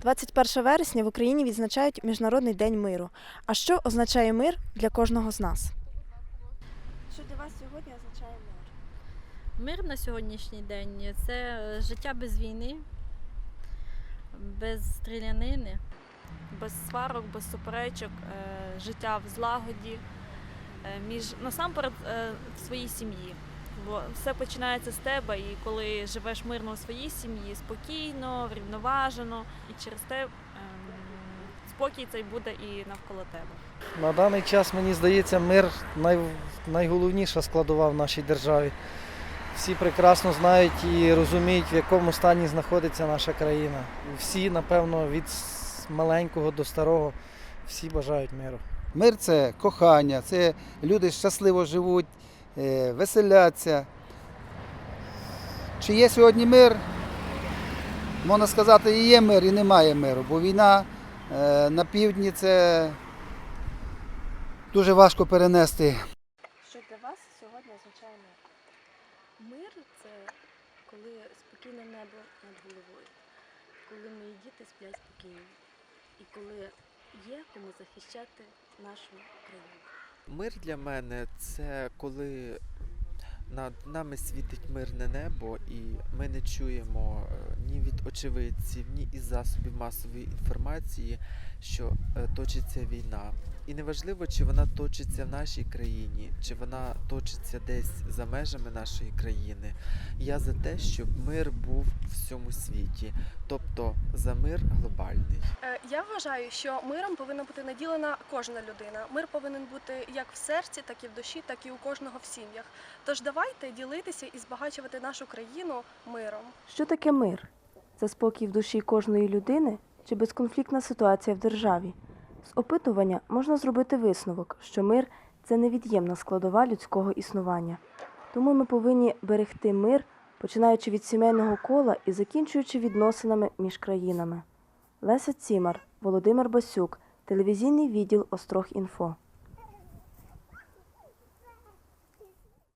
21 вересня в Україні відзначають Міжнародний день миру. А що означає мир для кожного з нас? Що для вас сьогодні означає мир? Мир на сьогоднішній день це життя без війни, без стрілянини, без сварок, без суперечок, е, життя в злагоді, е, між насамперед е, в своїй сім'ї. Бо все починається з тебе, і коли живеш мирно у своїй сім'ї, спокійно, врівноважено, і через те ем, спокій цей буде і навколо тебе. На даний час, мені здається, мир най... найголовніша складова в нашій державі. Всі прекрасно знають і розуміють, в якому стані знаходиться наша країна. Всі, напевно, від маленького до старого, всі бажають миру. Мир це кохання, це люди щасливо живуть, веселяться. Чи є сьогодні мир? Можна сказати, і є мир, і немає миру, бо війна е, на півдні це дуже важко перенести. Що для вас сьогодні означає мир? Мир це коли спокійне небо над головою, коли мої діти сплять спокійно, і коли є кому захищати нашу країну. Мир для мене це коли над нами світить мирне небо, і ми не чуємо е, ні від очевидців, ні із засобів масової інформації, що е, точиться війна. І неважливо, чи вона точиться в нашій країні, чи вона точиться десь за межами нашої країни. Я за те, щоб мир був в всьому світі, тобто за мир глобальний. Е, Я вважаю, що миром повинна бути наділена кожна людина. Мир повинен бути як в серці, так і в душі, так і у кожного в сім'ях. Тож давайте ділитися і збагачувати нашу країну миром. Що таке мир? Це спокій в душі кожної людини чи безконфліктна ситуація в державі? З опитування можна зробити висновок, що мир це невід'ємна складова людського існування. Тому ми повинні берегти мир, починаючи від сімейного кола і закінчуючи відносинами між країнами. Леся Цімар, Володимир Басюк, телевізійний відділ Острог Інфо.